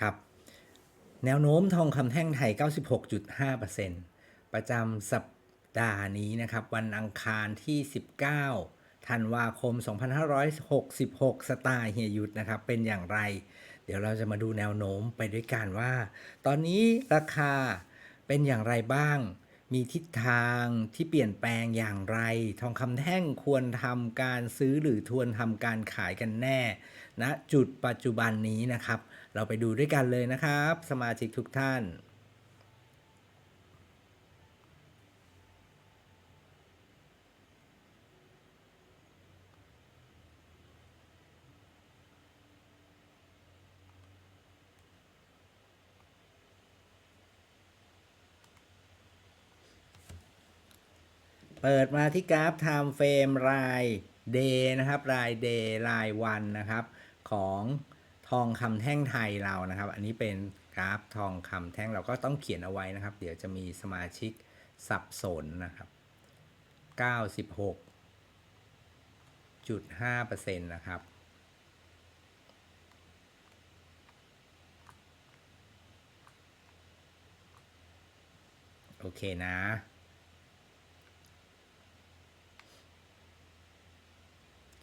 ครับ แนวโน้มทองคำแท่งไทย 96.5%ประจำสัปดาห์นี้นะครับ วันอังคารที่ 19 ธันวาคม 2566 สไตล์เฮียยุทธนะครับ เป็นอย่างไร เดี๋ยวเราจะมาดูแนวโน้มไปด้วยกันว่า ตอนนี้ราคาเป็นอย่างไรบ้าง มีทิศทางที่เปลี่ยนแปลงอย่างไร ทองคำแท่งควรทำการซื้อหรือทวนทำการขายกันแน่ณนะจุดปัจจุบันนี้นะครับ เราไปดูด้วยกันเลยนะครับ สมาชิกทุกท่านเปิดมาที่กราฟ Time Frame ราย Day นะครับ ราย Day รายวันนะครับ ของ ทองคำแท่งไทยเรานะครับ อันนี้เป็นกราฟทองคำแท่งเราก็ต้องเขียนเอาไว้นะครับ เดี๋ยวจะมีสมาชิกสับสนนะครับ 96.5%นะครับโอเคนะ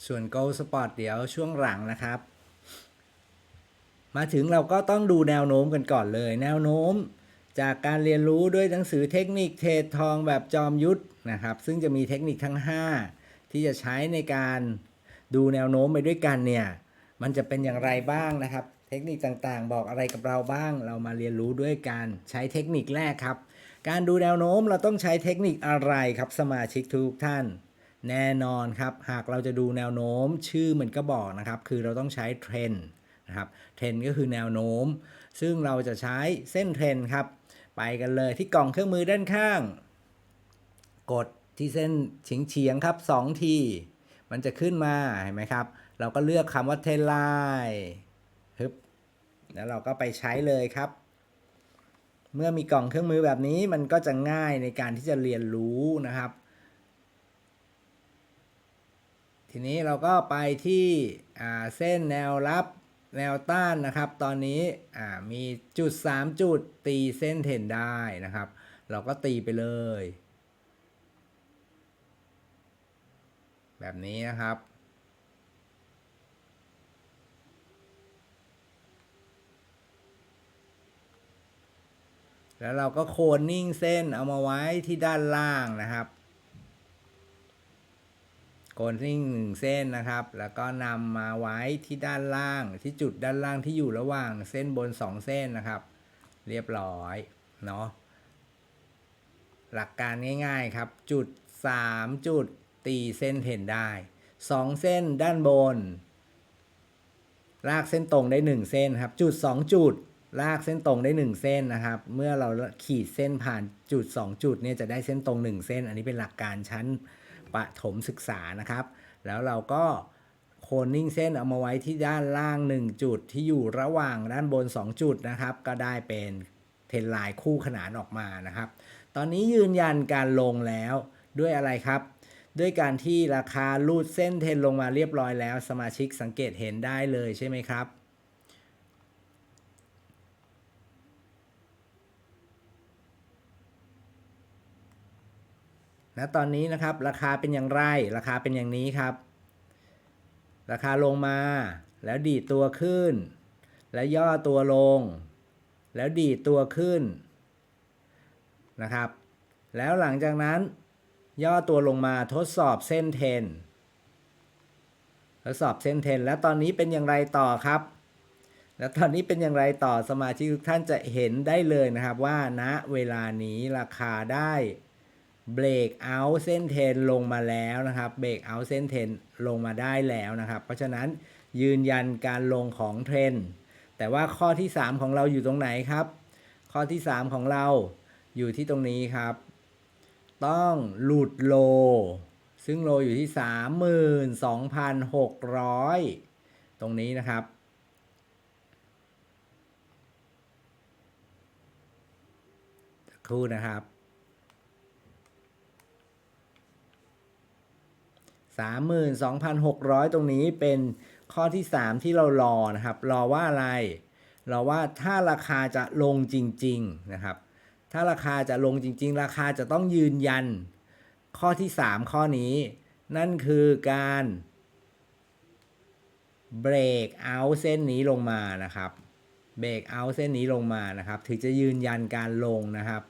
ส่วน Go Spot เดี๋ยวช่วงหลังนะครับ มาถึงเราก็ต้องดูแนวโน้มกันก่อนเลย แนวโน้ม จากการเรียนรู้ด้วยหนังสือเทคนิคเทรดทองแบบจอมยุทธนะครับ ซึ่งจะมีเทคนิคทั้ง 5 ที่จะใช้ในการดูแนวโน้มไปด้วยกันเนี่ย มันจะเป็นอย่างไรบ้างนะครับ เทคนิคต่างๆ บอกอะไรกับเราบ้าง เรามาเรียนรู้ด้วยการใช้เทคนิคแรกครับ การดูแนวโน้มเราต้องใช้เทคนิคอะไรครับสมาชิกทุกท่าน แน่นอนครับ หากเราจะดูแนวโน้มชื่อมันก็บอกนะครับ คือเราต้องใช้เทรนด์ นะครับเทรนก็คือแนวโน้ม ซึ่งเราจะใช้เส้นเทรนครับ ไปกันเลยที่กล่องเครื่องมือด้านข้าง กดที่เส้นเฉียงเฉียงครับ2ทีมันจะขึ้นมาเห็นไหมครับ เราก็เลือกคำว่าเทรนไลน์ฮึบแล้วเราก็ไปใช้เลยครับเมื่อมีกล่องเครื่องมือแบบนี้มันก็จะง่ายในการที่จะเรียนรู้นะครับ ทีนี้เราก็ไปที่เส้นแนวรับ แนวต้านนะครับ ตอนนี้มีจุด 3 จุดตีเส้นเทนได้นะครับ เราก็ตีไปเลย แบบนี้นะครับ แล้วเราก็โคนนิ่งเส้นเอามาไว้ที่ด้านล่างนะครับ โคนนิ่งหนึ่งเส้นนะครับ แล้วก็นำมาไว้ที่ด้านล่างที่จุดด้านล่างที่อยู่ระหว่างเส้นบนสองเส้นนะครับ เรียบร้อยเนาะหลักการง่าย ๆครับ จุด 3 จุดตีเส้นเทรนได้ 2 เส้นด้านบน ลากเส้นตรงได้ 1 เส้นครับ จุด 2 จุด ลากเส้นตรงได้ 1 เส้นนะครับ เมื่อเราขีดเส้นผ่านจุด 2 จุดเนี่ยจะได้เส้นตรง 1 เส้น อันนี้เป็นหลักการชั้น ประถมศึกษานะครับ แล้วเราก็โคนนิ่งเส้นเอามาไว้ที่ด้านล่าง 1 จุดที่อยู่ระหว่างด้านบน 2 จุดนะครับ ก็ได้เป็นเทนไลน์คู่ขนานออกมานะครับ ตอนนี้ยืนยันการลงแล้วด้วยอะไรครับ ด้วยการที่ราคาลูดเส้นเทนลงมาเรียบร้อยแล้ว สมาชิกสังเกตเห็นได้เลยใช่ไหมครับ ณตอนนี้นะครับราคาเป็นอย่างไร ราคาเป็นอย่างนี้ครับ ราคาลงมา แล้วดีดตัวขึ้น แล้วย่อตัวลง แล้วดีดตัวขึ้นนะครับ แล้วหลังจากนั้น ย่อตัวลงมาทดสอบเส้นเทนทดสอบเส้นเทนแล้วตอนนี้เป็นอย่างไรต่อครับ แล้วตอนนี้เป็นอย่างไรต่อสมาชิกทุกท่านจะเห็นได้เลยนะครับว่าณเวลานี้ราคาได้ เบรกเอาเส้นเทนลงมาแล้วนะครับเบรกเอาเส้นเทนลงมาได้แล้วนะครับ เพราะฉะนั้นยืนยันการลงของเทรนแต่ว่าข้อที่ 3 ของเราอยู่ตรงไหนครับ ข้อที่ 3 ของเราอยู่ที่ตรงนี้ครับ ต้องหลุดโล ซึ่งโลอยู่ที่ 32,600 ตรงนี้นะครับครู่นะครับ 32,600 ตรงนี้เป็นข้อที่ 3 ที่เรารอนะครับ รอว่าอะไรราว่าถ้าราคาจะลงจริง ๆ นะครับ ถ้าราคาจะลงจริง ๆ ราคาจะต้องยืนยัน ข้อที่ 3 ข้อนี้ นั่นคือการเบรกเอาเส้นนี้ลงมานะครับ เบรกเอาเส้นนี้ลงมานะครับ ถึงจะยืนยันการลงนะครับ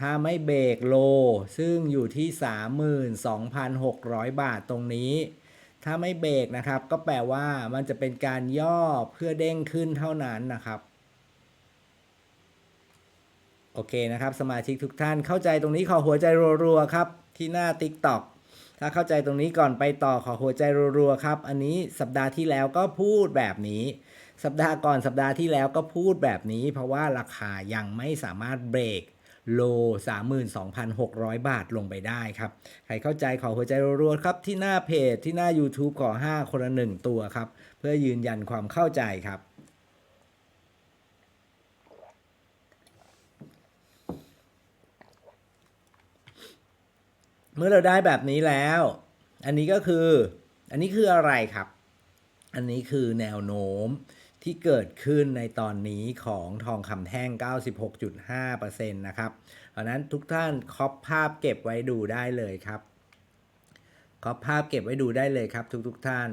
ถ้าไม่เบรกโล ซึ่งอยู่ที่ 32,600 บาทตรงนี้ ถ้าไม่เบรกนะครับ ก็แปลว่ามันจะเป็นการย่อเพื่อเด้งขึ้นเท่านั้นนะครับ โอเคนะครับ สมาชิกทุกท่านเข้าใจตรงนี้ขอหัวใจรัวๆครับ ที่หน้า TikTok ถ้าเข้าใจตรงนี้ก่อนไปต่อขอหัวใจรัวๆครับ อันนี้สัปดาห์ที่แล้วก็พูดแบบนี้ สัปดาห์ก่อนสัปดาห์ที่แล้วก็พูดแบบนี้ เพราะว่าราคายังไม่สามารถเบรก โล 32,600 บาทลงไปได้ครับ ใครเข้าใจขอหัวใจรัวๆครับ ที่หน้าเพจที่หน้า YouTube ขอ 5 คนละ1ตัวครับ เพื่อยืนยันความเข้าใจครับเมื่อเราได้แบบนี้แล้ว อันนี้ก็คือ อันนี้คืออะไรครับ อันนี้คือแนวโน้ม ที่เกิดขึ้นในตอนนี้ของทองคำแท่ง 96.5%นะครับเพราะนั้นทุกท่านคอปภาพเก็บไว้ดูได้เลยครับคอปภาพเก็บไว้ดูได้เลยครับ ทุกๆทท่าน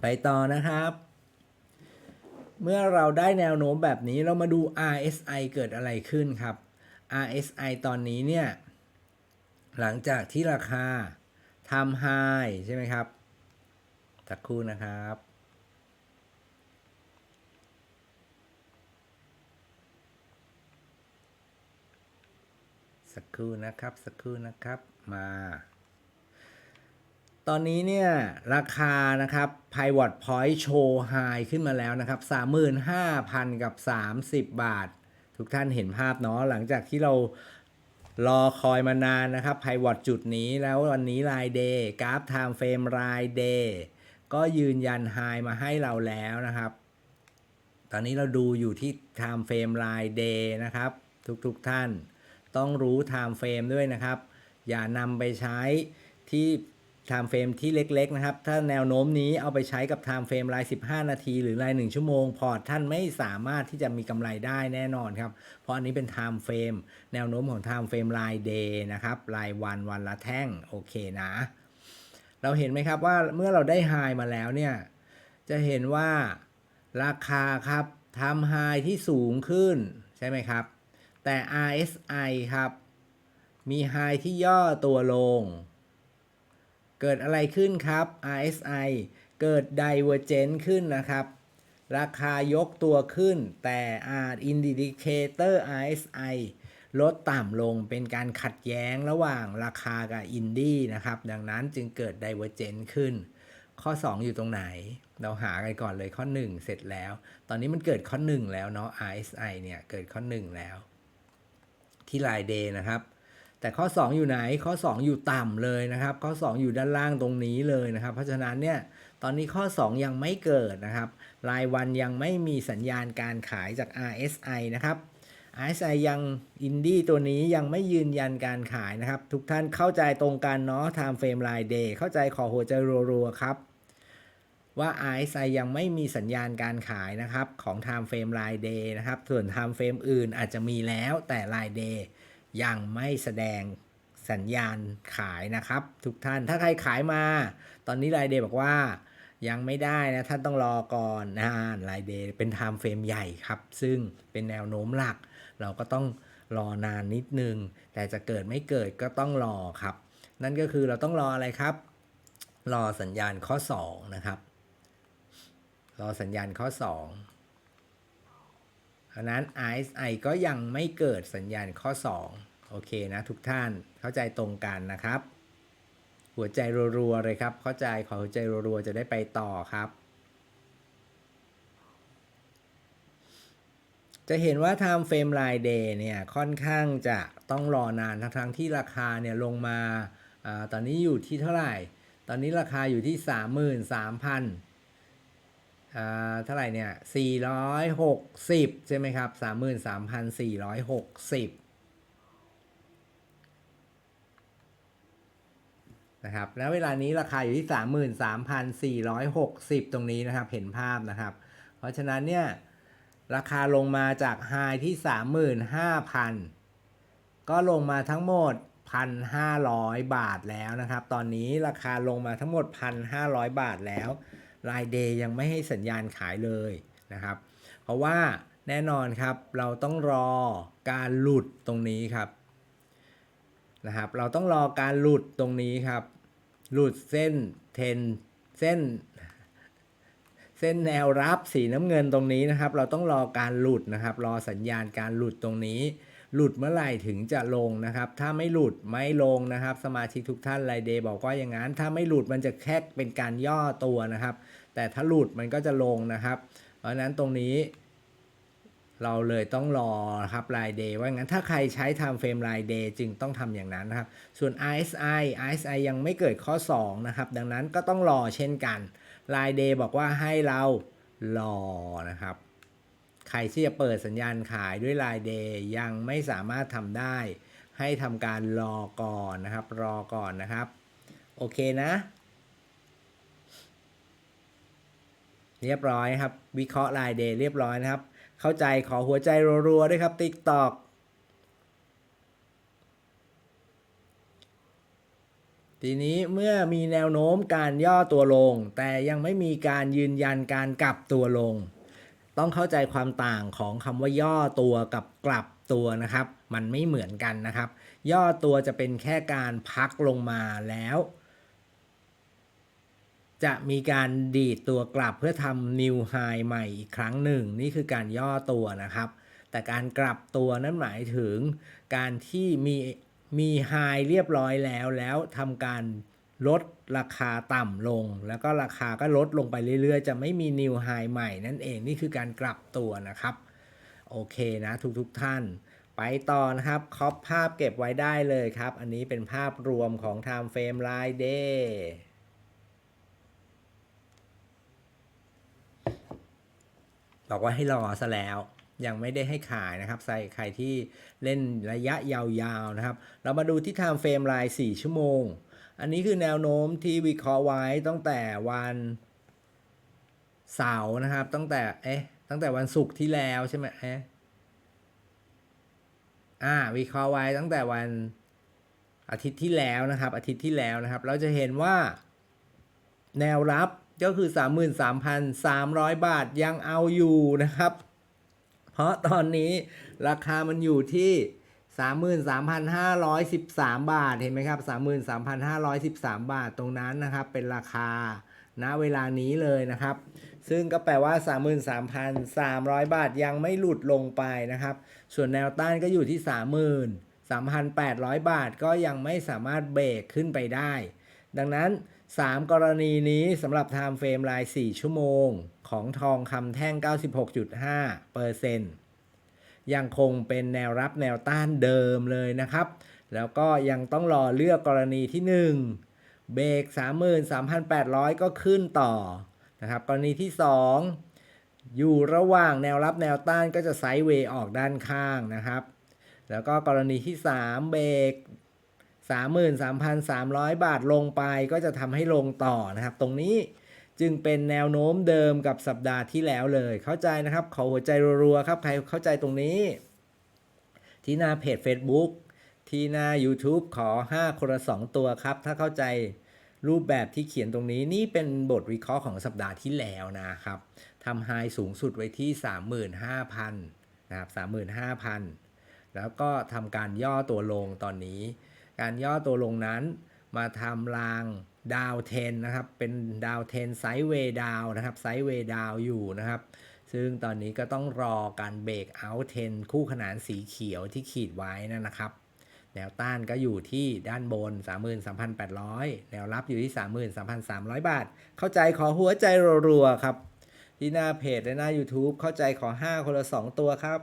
ไปต่อนะครับ เมื่อเราได้แนวโน้มแบบนี้เรามาดู RSI เกิดอะไรขึ้นครับ RSI ตอนนี้เนี่ย หลังจากที่ราคาทำไฮใช่ไหมครับสักครู่นะครับ สักครู่นะครับ สักครู่นะครับมา ตอนนี้เนี่ย ราคานะครับ Pivot Point โชว์ High ขึ้นมาแล้วนะครับ 35,000 กับ 30 บาท ทุกท่านเห็นภาพเนาะหลังจากที่เรา รอคอยมานานนะครับไพวอตจุดนี้แล้ววันนี้รายเดย์กราฟ Time Frame รายเดย์ก็ยืนยันไฮมาให้เราแล้วนะครับ ตอนนี้เราดูอยู่ที่ Time Frame รายเดย์นะครับ ทุกๆทท่าน ต้องรู้ไทม์เฟรมด้วยนะครับ อย่านำไปใช้ที่ Time Frame ที่เล็กๆนะครับ ถ้าแนวโน้มนี้เอาไปใช้กับ Time Frame ราย 15 นาที หรือราย 1 ชั่วโมง พอร์ตท่านไม่สามารถที่จะมีกำไรได้แน่นอนครับ เพราะอันนี้เป็น Time Frame แนวโน้มของ Time Frame ราย Day นะครับ รายวันวันละแท่ง โอเคนะ เราเห็นไหมครับว่าเมื่อเราได้ High มาแล้วเนี่ย จะเห็นว่าราคาครับทำ High ที่สูงขึ้นใช่ไหมครับ แต่ RSI ครับ มี High ที่ย่อตัวลง เกิดอะไรขึ้นครับ RSI เกิด Divergence ขึ้นนะครับ ราคายกตัวขึ้นแต่ R Indicator RSI ลดต่ำลงเป็นการขัดแย้งระหว่างราคากับอินดี้นะครับ ดังนั้นจึงเกิด Divergence ขึ้น ข้อ 2 อยู่ตรงไหน เราหากันก่อนเลยข้อ 1 เสร็จแล้ว ตอนนี้มันเกิดข้อ 1 แล้วเนาะ RSI เนี่ย เกิดข้อ 1 แล้ว ที่รายเดย์นะครับ แต่ข้อ 2 อยู่ไหนข้อ 2 อยู่ต่ำเลยนะครับ ข้อ 2 อยู่ด้านล่างตรงนี้เลยนะครับ เพราะฉะนั้นเนี่ยตอนนี้ข้อ 2 ยังไม่เกิดนะครับ รายวันยังไม่มีสัญญาณการขายจาก RSI นะครับ RSI ยังอินดี้ตัวนี้ยังไม่ยืนยันการขายนะครับ ทุกท่านเข้าใจตรงกันเนาะ Time Frame ราย Day เข้าใจขอหัวใจรัวๆครับ ว่า RSI ยังไม่มีสัญญาณการขายนะครับ ของ Time Frame ราย Day นะครับ ส่วน Time Frame อื่นอาจจะมีแล้วแต่ราย Day ยังไม่แสดงสัญญาณขายนะครับ ทุกท่านถ้าใครขายมา ตอนนี้ราย Day บอกว่ายังไม่ได้นะท่านต้องรอก่อนนะราย Day เป็น Time Frame ใหญ่ครับ ซึ่งเป็นแนวโน้มหลัก เราก็ต้องรอนานนิดนึง แต่จะเกิดไม่เกิดก็ต้องรอครับ นั่นก็คือเราต้องรออะไรครับ รอสัญญาณข้อ 2 นะครับ รอสัญญาณข้อ 2 เพราะนั้น RSI ก็ยังไม่เกิดสัญญาณข้อ 2 โอเคนะทุกท่านเข้าใจตรงกันนะครับ หัวใจรัวๆเลยครับ เข้าใจขอหัวใจรัวๆจะได้ไปต่อครับ จะเห็นว่า Time Frame ราย Day เนี่ยค่อนข้างจะต้องรอนานทั้งๆที่ราคาเนี่ยลงมาอตอนนี้อยู่ที่เท่าไหร่ ตอนนี้ราคาอยู่ที่ 33,000อ่า เท่าไหร่เนี่ย 460 ใช่ไหมครับ 33,460 นะครับ แล้วเวลานี้ราคาอยู่ที่ 33,460 ตรงนี้นะครับ เห็นภาพนะครับ เพราะฉะนั้นเนี่ย ราคาลงมาจากไฮที่ 35,000 ก็ลงมาทั้งหมด 1,500 บาทแล้วนะครับ ตอนนี้ราคาลงมาทั้งหมด 1,500 บาทแล้ว รายเดย์ยังไม่ให้สัญญาณขายเลยนะครับ เพราะว่าแน่นอนครับเราต้องรอการหลุดตรงนี้ครับนะครับ เราต้องรอการหลุดตรงนี้ครับ หลุดเส้นเทนเส้น เส้นแนวรับสีน้ำเงินตรงนี้นะครับ เราต้องรอการหลุดนะครับ รอสัญญาณการหลุดตรงนี้ หลุดเมื่อไหร่ถึงจะลงนะครับ ถ้าไม่หลุดไม่ลงนะครับ สมาชิกทุกท่านไลเดย์บอกว่าอย่างนั้น ถ้าไม่หลุดมันจะแค่เป็นการย่อตัวนะครับ แต่ถ้าหลุดมันก็จะลงนะครับ เพราะนั้นตรงนี้เราเลยต้องรอครับรายเดย์ว่างั้นถ้าใครใช้ time frame รายเดย์จึงต้องทำอย่างนั้นนะครับ ส่วน RSI RSI ยังไม่เกิดข้อ 2 นะครับ ดังนั้นก็ต้องรอเช่นกันรายเดย์บอกว่าให้เรารอนะครับ ใครที่จะเปิดสัญญาณขายด้วยรายเดย์ยังไม่สามารถทำได้ ให้ทำการรอก่อนนะครับ รอก่อนนะครับ โอเคนะ เรียบร้อยครับ วิเคราะห์รายเดย์เรียบร้อยนะครับ เข้าใจขอหัวใจรัวๆด้วยครับ TikTok ทีนี้เมื่อมีแนวโน้มการย่อตัวลง แต่ยังไม่มีการยืนยันการกลับตัวลง ต้องเข้าใจความต่างของคำว่าย่อตัวกับกลับตัวนะครับ มันไม่เหมือนกันนะครับ ย่อตัวจะเป็นแค่การพักลงมาแล้ว จะมีการดีดตัวกลับเพื่อทำ new high ใหม่อีกครั้งหนึ่ง นี่คือการย่อตัวนะครับ แต่การกลับตัวนั้นหมายถึง การที่มีมีไฮเรียบร้อยแล้วแล้วทำการ ลดราคาต่ำลง แล้วก็ราคาก็ลดลงไปเรื่อยๆ จะไม่มี new high ใหม่นั่นเองนี่คือการกลับตัวนะครับ โอเคนะทุกๆทท่าน ไปต่อนะครับคอปภาพเก็บไว้ได้เลยครับ อันนี้เป็นภาพรวมของ time frame ride day บอกว่าให้รอซะแล้วยังไม่ได้ให้ขายนะครับใส่ใครที่เล่นระยะยาวๆนะครับ เรามาดูที่ time frame ราย4ชั่วโมง อันนี้คือแนวโน้มที่วิเคราะห์ไว้ตั้งแต่วันเสาร์นะครับ ตั้งแต่เอ๊ะตั้งแต่วันศุกร์ที่แล้วใช่ไหมเอ๊ะอ่าวิเคราะห์ไว้ตั้งแต่วันอาทิตย์ที่แล้วนะครับ อาทิตย์ที่แล้วนะครับ เราจะเห็นว่า แนวรับก็คือ 33,300 บาทยังเอาอยู่นะครับ เพราะตอนนี้ราคามันอยู่ที่ 33,513 บาทเห็นไหมครับ 33,513 บาทตรงนั้นนะครับ เป็นราคาณเวลานี้เลยนะครับ ซึ่งก็แปลว่า 33,300 บาทยังไม่หลุดลงไปนะครับ ส่วนแนวต้านก็อยู่ที่ 33,800 บาทก็ยังไม่สามารถเบรกขึ้นไปได้ ดังนั้น 3 กรณีนี้สำหรับ Time Frame ราย 4 ชั่วโมง ของทองคำแท่ง 96.5เปอร์เซ็นต์ ยังคงเป็นแนวรับแนวต้านเดิมเลยนะครับ แล้วก็ยังต้องรอเลือกกรณีที่ 1 เบรก33,800 ก็ขึ้นต่อนะครับกรณีที่ 2 อยู่ระหว่างแนวรับแนวต้านก็จะไซด์เวย์ออกด้านข้างนะครับ แล้วก็กรณีที่ 3 เบรก33,300 บาทลงไปก็จะทำให้ลงต่อนะครับ ตรงนี้ จึงเป็นแนวโน้มเดิมกับสัปดาห์ที่แล้วเลย เข้าใจนะครับ ขอหัวใจรัวๆครับ ใครเข้าใจตรงนี้ ที่หน้าเพจ Facebook ที่หน้า YouTube ขอ 5 คนละ 2 ตัวครับ ถ้าเข้าใจรูปแบบที่เขียนตรงนี้นี่เป็นบทวิเคราะห์ของสัปดาห์ที่แล้วนะครับทำไฮสูงสุดไว้ที่ 35,000นะครับ35,000 แล้วก็ทำการย่อตัวลงตอนนี้ การย่อตัวลงนั้นมาทำราง ดาวเทนนะครับ เป็นดาวเทนไซด์เวดาวนะครับ ไซด์เวดาวอยู่นะครับ ซึ่งตอนนี้ก็ต้องรอการเบรกเอาท์เทนคู่ขนานสีเขียวที่ขีดไว้นั่นนะครับ แนวต้านก็อยู่ที่ด้านบน 33,800 แนวรับอยู่ที่ 33,300 บาท เข้าใจขอหัวใจรัวๆครับ ที่หน้าเพจและหน้า YouTube เข้าใจขอ 5 คนละ 2 ตัวครับ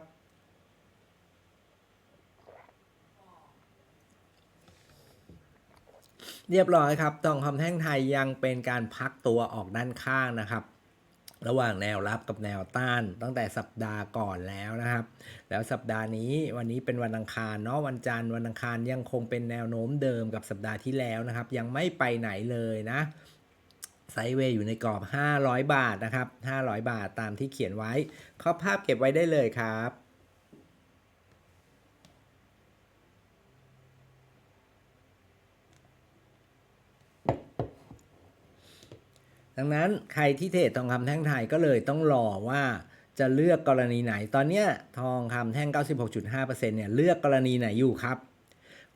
เรียบร้อยครับทองคำแท่งไทยยังเป็นการพักตัวออกด้านข้างนะครับ ระหว่างแนวรับกับแนวต้านตั้งแต่สัปดาห์ก่อนแล้วนะครับ แล้วสัปดาห์นี้วันนี้เป็นวันอังคารเนาะวันจันทร์วันอังคารยังคงเป็นแนวโน้มเดิมกับสัปดาห์ที่แล้วนะครับ ยังไม่ไปไหนเลยนะไซเวย์อยู่ในกรอบ 500 บาทนะครับ 500 บาทตามที่เขียนไว้ข้อภาพเก็บไว้ได้เลยครับ ดังนั้นใครที่เทรดทองคำแท่งไทยก็เลยต้องรอว่าจะเลือกกรณีไหน ตอนเนี้ทองคำแท่ง 96.5%เนี่ยเลือกกรณีไหนอยู่ครับ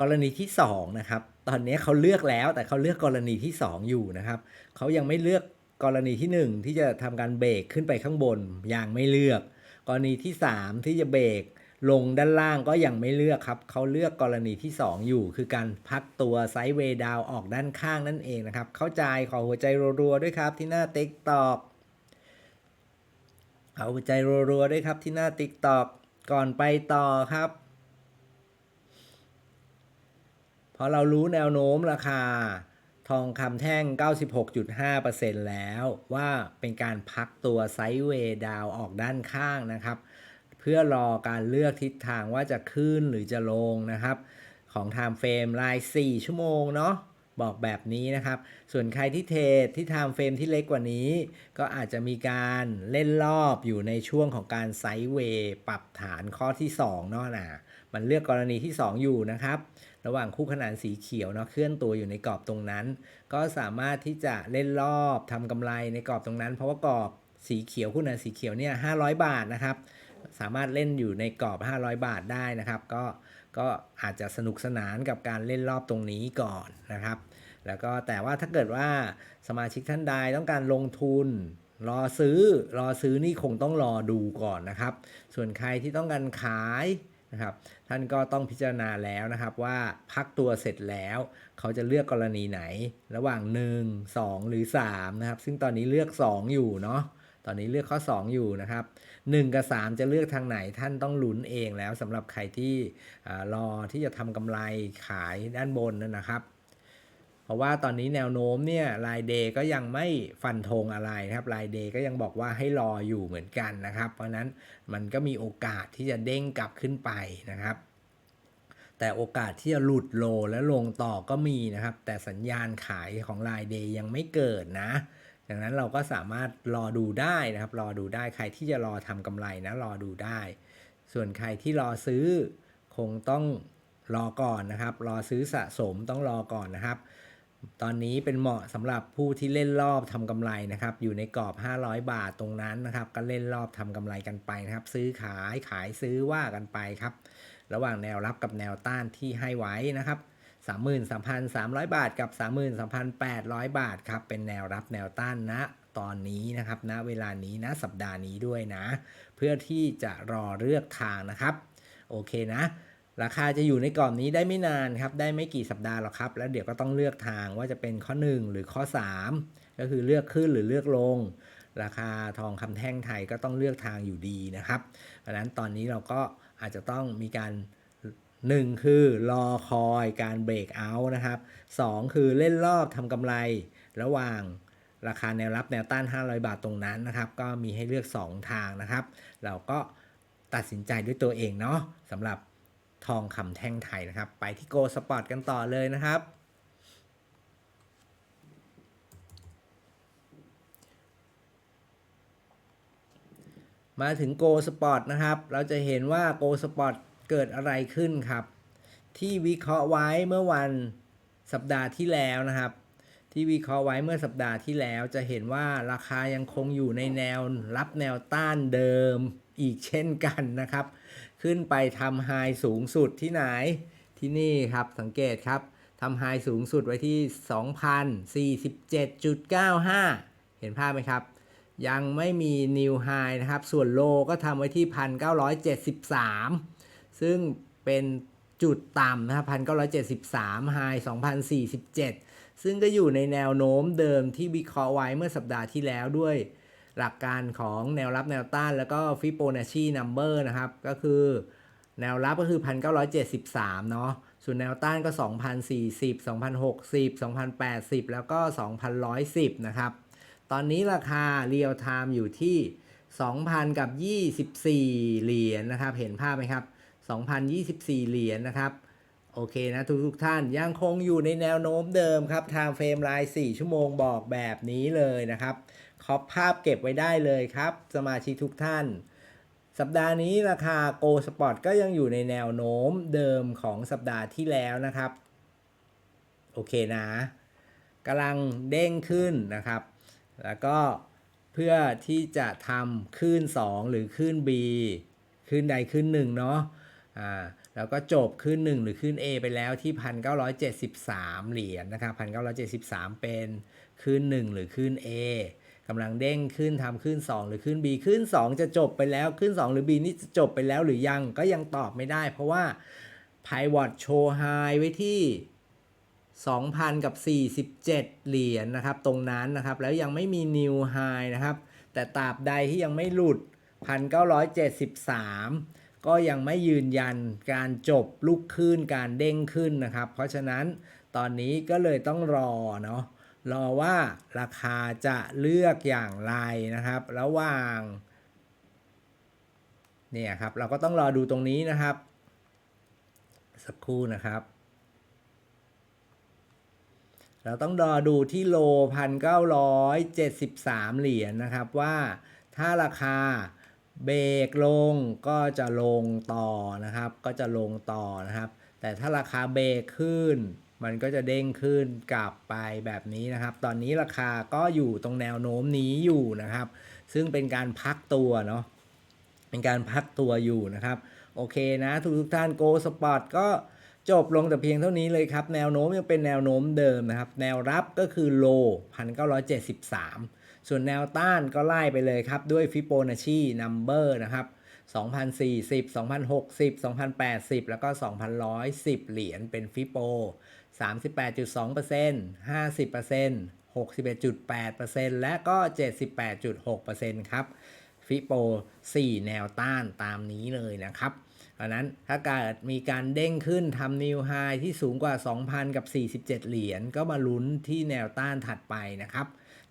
กรณีที่ 2 นะครับ ตอนนี้เขาเลือกแล้วแต่เขาเลือกกรณีที่ 2 อยู่นะครับ เขายังไม่เลือกกรณีที่ 1 ที่จะทำการเบรกขึ้นไปข้างบนยังไม่เลือก กรณีที่ 3 ที่จะเบรก ลงด้านล่างก็ยังไม่เลือกครับ เขาเลือกกรณีที่ 2 อยู่ คือการพักตัวไซด์เวย์ดาวออกด้านข้างนั่นเองนะครับ เข้าใจขอหัวใจรัวๆด้วยครับที่หน้าติ๊กตอกเอหัวใจรัวๆด้วยครับที่หน้าติ๊กตอกก่อนไปต่อครับ พอเรารู้แนวโน้มราคา ทองคำแท่ง 96.5%แล้วว่าเป็นการพักตัวไซด์เวย์ดาวออกด้านข้างนะครับ เพื่อรอการเลือกทิศทางว่าจะขึ้นหรือจะลงนะครับ ของ Time Frame ราย 4 ชั่วโมงเนาะบอกแบบนี้นะครับ ส่วนใครที่เทรดที่ Time Frame ที่เล็กกว่านี้ ก็อาจจะมีการเล่นรอบอยู่ในช่วงของการไซด์เวย์ปรับฐานข้อที่2เนาะนะมันเลือกกรณีที่ 2 อยู่นะครับ ระหว่างคู่ขนานสีเขียวเนาะเคลื่อนตัวอยู่ในกรอบตรงนั้น ก็สามารถที่จะเล่นรอบทำกำไรในกรอบตรงนั้น เพราะว่ากรอบสีเขียวคู่ขนานสีเขียวเนี่ย500 บาทนะครับ สามารถเล่นอยู่ในกรอบ 500 บาทได้นะครับ ก็ก็อาจจะสนุกสนานกับการเล่นรอบตรงนี้ก่อนนะครับ แล้วก็แต่ว่าถ้าเกิดว่าสมาชิกท่านใดต้องการลงทุนรอซื้อรอซื้อนี่คงต้องรอดูก่อนนะครับ ส่วนใครที่ต้องการขายนะครับท่านก็ต้องพิจารณาแล้วนะครับว่าพักตัวเสร็จแล้ว เขาจะเลือกกรณีไหน ระหว่าง 1 2 หรือ3นะครับซึ่งตอนนี้เลือก 2 อยู่เนาะ ตอนนี้เลือกข้อ 2 อยู่นะครับ 1 กับ 3 จะเลือกทางไหนท่านต้องลุ้นเองแล้วสำหรับใครที่รอที่จะทำกำไรขายด้านบนนะครับ เพราะว่าตอนนี้แนวโน้มเนี่ยรายเดย์ก็ยังไม่ฟันธงอะไรนะครับรายเดย์ก็ยังบอกว่าให้รออยู่เหมือนกันนะครับ เพราะนั้นมันก็มีโอกาสที่จะเด้งกลับขึ้นไปนะครับแต่โอกาสที่จะหลุดโลและลงต่อก็มีนะครับ แต่สัญญาณขายของรายเดย์ยังไม่เกิดนะ ดังนั้นเราก็สามารถรอดูได้นะครับ รอดูได้ใครที่จะรอทำกำไรนะรอดูได้ ส่วนใครที่รอซื้อคงต้องรอก่อนนะครับ รอซื้อสะสมต้องรอก่อนนะครับ ตอนนี้เป็นเหมาะสำหรับผู้ที่เล่นรอบทำกำไรนะครับ อยู่ในกรอบ 500 บาทตรงนั้นนะครับ ก็เล่นรอบทำกำไรกันไปนะครับ ซื้อขายขายซื้อว่ากันไปครับ ระหว่างแนวรับกับแนวต้านที่ให้ไว้นะครับ 33,300 บาทกับ 33,800 บาทครับ เป็นแนวรับแนวต้านนะตอนนี้นะครับณนะเวลานี้นะสัปดาห์นี้ด้วยนะ เพื่อที่จะรอเลือกทางนะครับ โอเคนะ ราคาจะอยู่ในกรอบนี้ได้ไม่นานครับ ได้ไม่กี่สัปดาห์หรอกครับ แล้วเดี๋ยวก็ต้องเลือกทางว่าจะเป็นข้อ 1 หรือข้อ 3 ก็คือเลือกขึ้นหรือเลือกลง ราคาทองคำแท่งไทยก็ต้องเลือกทางอยู่ดีนะครับ เพราะฉะนั้นตอนนี้เราก็อาจจะต้องมีการ 1 คือรอคอยการเบรกเอาท์นะครับ 2 คือเล่นรอบทำกำไร ระหว่างราคาแนวรับแนวต้าน 500 บาทตรงนั้นนะครับ ก็มีให้เลือก 2 ทางนะครับ เราก็ตัดสินใจด้วยตัวเองเนาะสำหรับทองคำแท่งไทยนะครับ ไปที่โกสปอร์ตกันต่อเลยนะครับ มาถึง Go Spot นะครับ เราจะเห็นว่า Go Spot เกิดอะไรขึ้นครับ ที่วิเคราะห์ไว้เมื่อวันสัปดาห์ที่แล้วนะครับ ที่วิเคราะห์ไว้เมื่อสัปดาห์ที่แล้วจะเห็นว่าราคายังคงอยู่ในแนวรับแนวต้านเดิมอีกเช่นกันนะครับ ขึ้นไปทำไฮสูงสุดที่ไหนที่นี่ครับสังเกตครับทำไฮสูงสุดไว้ที่ 2,047.95 เห็นภาพไหมครับ ยังไม่มีนิวไฮนะครับ ส่วนโลก็ทำไว้ที่ 1,973 ซึ่งเป็นจุดต่ำนะครับ1,973ไฮ2,047 ซึ่งก็อยู่ในแนวโน้มเดิมที่วิเคราะห์ไว้เมื่อสัปดาห์ที่แล้วด้วยหลักการของแนวรับแนวต้านแล้วก็ฟิโบนัชชีนัมเบอร์นะครับ ก็คือแนวรับก็คือ 1,973 เนาะส่วนแนวต้านก็ 2,040 2,060 2,080 แล้วก็ 2,110 นะครับ ตอนนี้ราคาเรียลไทม์อยู่ที่ 2,000 กับ 24 เหรียญนะครับ เห็นภาพไหมครับ 2,024 เหรียญนะครับ โอเคนะทุกทุกท่านยังคงอยู่ในแนวโน้มเดิมครับ ทางเฟรมราย4ชั่วโมงบอกแบบนี้เลยนะครับคอปภาพเก็บไว้ได้เลยครับ สมาชิกทุกท่าน สัปดาห์นี้ราคา Go Spot ก็ยังอยู่ในแนวโน้มเดิมของสัปดาห์ที่แล้วนะครับ โอเคนะกำลังเด้งขึ้นนะครับ แล้วก็เพื่อที่จะทำขึ้น 2 หรือขึ้น B ขึ้นใดขึ้น1เนาะ อ่าแล้วก็จบขึ้น 1 หรือขึ้น A ไปแล้วที่ 1,973 เหรียญนะครับ1,973 เป็นขึ้น 1 หรือขึ้น A กำลังเด้งขึ้นทำขึ้น 2 หรือขึ้น B ขึ้น 2 จะจบไปแล้วขึ้น 2 หรือ B นี่จะจบไปแล้วหรือยังก็ยังตอบไม่ได้ เพราะว่า Pivot Show High ไว้ที่ 2,000 กับ 47 เหรียญนะครับ ตรงนั้นนะครับ แล้วยังไม่มี New High นะครับ แต่ตราบใดที่ยังไม่หลุด 1,973 ก็ยังไม่ยืนยันการจบลุกขึ้นการเด้งขึ้นนะครับ เพราะฉะนั้นตอนนี้ก็เลยต้องรอเนาะรอว่าราคาจะเลือกอย่างไรนะครับ ระหว่างเนี่ยครับ เราก็ต้องรอดูตรงนี้นะครับ สักครู่นะครับ เราต้องรอดูที่โล1,973เหรียญนะครับว่าถ้าราคา เบรกลงก็จะลงต่อนะครับ ก็จะลงต่อนะครับ แต่ถ้าราคาเบรกขึ้น มันก็จะเด้งขึ้นกลับไปแบบนี้นะครับ ตอนนี้ราคาก็อยู่ตรงแนวโน้มนี้อยู่นะครับ ซึ่งเป็นการพักตัวเนาะเป็นการพักตัวอยู่นะครับ โอเคนะทุกทุกท่าน Go Spot ก็จบลงแต่เพียงเท่านี้เลยครับ แนวโน้มยังเป็นแนวโน้มเดิมนะครับ แนวรับก็คือโล 1973 ส่วนแนวต้านก็ไล่ไปเลยครับ ด้วย Fibonacci number นะครับ2,040 2,060 2,080 แล้วก็ 2,110 เหรียญเป็นฟิโป38.2% 50% 61.8%และก็ 78.6%ครับ ฟิโป 4 แนวต้านตามนี้เลยนะครับเพราะนั้นถ้าเกิดมีการเด้งขึ้นทำนิวไฮที่สูงกว่า 2,000 กับ 47 เหรียญก็มาลุ้นที่แนวต้านถัดไปนะครับ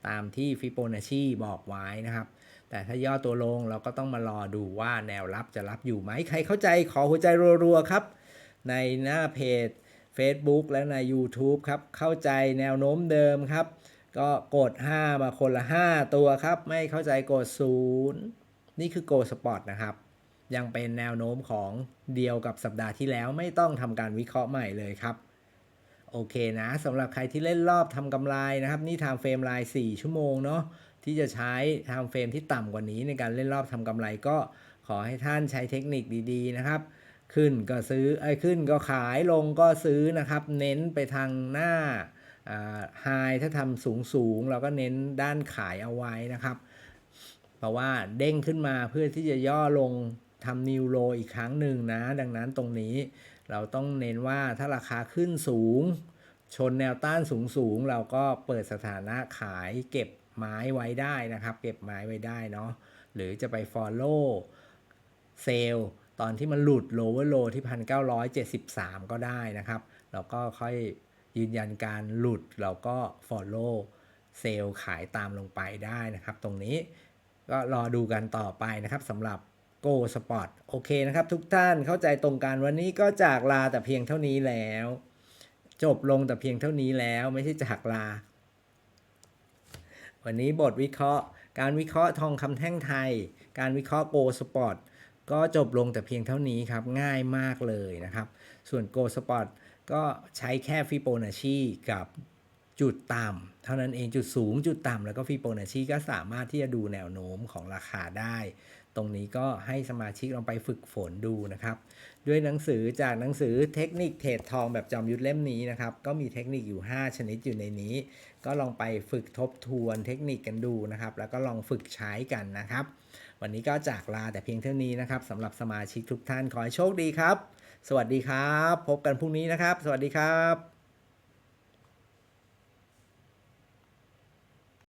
ตามที่ฟิโบนัชชีบอกไว้นะครับ แต่ถ้าย่อตัวลงเราก็ต้องมารอดูว่าแนวรับจะรับอยู่ไหม ใครเข้าใจขอหัวใจรัวๆครับ ในหน้าเพจ Facebook และใน YouTube ครับ เข้าใจแนวโน้มเดิมครับ ก็กด 5 มาคนละ 5 ตัวครับ ไม่เข้าใจกด 0 นี่คือ Go Spot นะครับ ยังเป็นแนวโน้มของเดียวกับสัปดาห์ที่แล้วไม่ต้องทำการวิเคราะห์ใหม่เลยครับ โอเคนะสำหรับใครที่เล่นรอบทำกำไรนะครับ นี่ทำเฟรมราย4ชั่วโมงเนาะที่จะใช้ทำเฟรมที่ต่ำกว่านี้ในการเล่นรอบทำกำไรก็ขอให้ท่านใช้เทคนิคดีๆนะครับ ขึ้นก็ซื้อไอ้ขึ้นก็ขายลงก็ซื้อนะครับ เน้นไปทางหน้าไฮถ้าทำสูงสูงๆเราก็เน้นด้านขายเอาไว้นะครับ เพราะว่าเด้งขึ้นมาเพื่อที่จะย่อลงทำนิวโลอีกครั้งหนึ่งนะ ดังนั้นตรงนี้ เราต้องเน้นว่าถ้าราคาขึ้นสูง ชนแนวต้านสูงสูงๆเราก็เปิดสถานะขายเก็บไม้ไว้ได้นะครับ เก็บไม้ไว้ได้เนาะหรือจะไป follow เซลตอนที่มันหลุด lower low ที่ 1973 ก็ได้นะครับเราก็ค่อยยืนยันการหลุดเราก็ follow เซลขายตามลงไปได้นะครับ ตรงนี้ก็รอดูกันต่อไปนะครับสำหรับ Go Spot โอเคนะครับ ทุกท่านเข้าใจตรงกันวันนี้ก็จากลาแต่เพียงเท่านี้แล้ว จบลงแต่เพียงเท่านี้แล้วไม่ใช่จากลา วันนี้บทวิเคราะห์ การวิเคราะห์ทองคำแท่งไทย การวิเคราะห์ Go Spot ก็จบลงแต่เพียงเท่านี้ครับง่ายมากเลยนะครับ ส่วน Go Spot ก็ใช้แค่ฟิโบนัชชีกับจุดต่ำเท่านั้นเองจุดสูงจุดต่ำแล้วก็ฟิโบนัชชีก็สามารถที่จะดูแนวโน้มของราคาได้ ตรงนี้ก็ให้สมาชิกลองไปฝึกฝนดูนะครับ ด้วยหนังสือจากหนังสือเทคนิคเทรดทองแบบจอมยุทธเล่มนี้นะครับ ก็มีเทคนิคอยู่ 5 ชนิดอยู่ในนี้ ก็ลองไปฝึกทบทวนเทคนิคกันดูนะครับ แล้วก็ลองฝึกใช้กันนะครับ วันนี้ก็จากลาแต่เพียงเท่านี้นะครับสำหรับสมาชิกทุกท่านขอให้โชคดีครับ สวัสดีครับ พบกันพรุ่งนี้นะครับ สวัสดีครับ